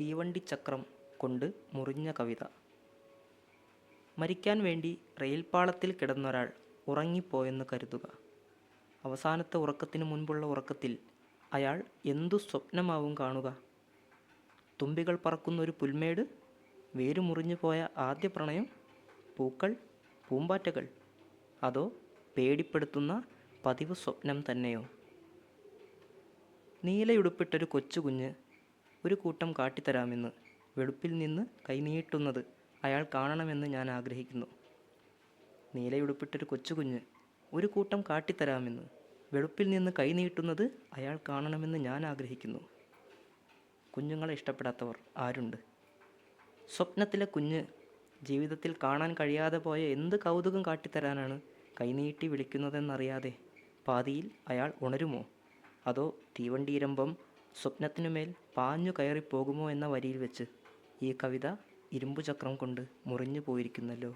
തീവണ്ടിച്ചക്രം കൊണ്ട് മുറിഞ്ഞ കവിത. മരിക്കാൻ വേണ്ടി റെയിൽപ്പാളത്തിൽ കിടന്നൊരാൾ ഉറങ്ങിപ്പോയെന്ന് കരുതുക. അവസാനത്തെ ഉറക്കത്തിനു മുൻപുള്ള ഉറക്കത്തിൽ അയാൾ എന്തു സ്വപ്നമാവും കാണുക? തുമ്പികൾ പറക്കുന്നൊരു പുൽമേട് വേരുമുറിഞ്ഞു പോയ ആദ്യ പ്രണയം പൂക്കൾ പൂമ്പാറ്റകൾ അതോ പേടിപ്പെടുത്തുന്ന പതിവ് സ്വപ്നം തന്നെയോ? നീലയുടുപ്പിട്ടൊരു കൊച്ചുകുഞ്ഞ് ഒരു കൂട്ടം കാട്ടിത്തരാമെന്ന് വെളുപ്പിൽ നിന്ന് കൈനീട്ടുന്നത് അയാൾ കാണണമെന്ന് ഞാൻ ആഗ്രഹിക്കുന്നു. നീലയുടുപ്പിട്ടൊരു കൊച്ചുകുഞ്ഞ് ഒരു കൂട്ടം കാട്ടിത്തരാമെന്ന് വെളുപ്പിൽ നിന്ന് കൈനീട്ടുന്നത് അയാൾ കാണണമെന്ന് ഞാൻ ആഗ്രഹിക്കുന്നു. കുഞ്ഞുങ്ങളെ ഇഷ്ടപ്പെടാത്തവർ ആരുണ്ട്? സ്വപ്നത്തിലെ കുഞ്ഞ് ജീവിതത്തിൽ കാണാൻ കഴിയാതെ പോയ എന്ത് കൗതുകം കാട്ടിത്തരാനാണ് കൈനീട്ടി വിളിക്കുന്നതെന്നറിയാതെ പാതിയിൽ അയാൾ ഉണരുമോ? അതോ തീവണ്ടിയിരമ്പം സ്വപ്നത്തിനുമേൽ പാഞ്ഞു കയറി കയറിപ്പോകുമോ എന്ന വരിയിൽ വെച്ച് ഈ കവിത ഇരുമ്പുചക്രം കൊണ്ട് മുറിഞ്ഞു പോയിരിക്കുന്നല്ലോ.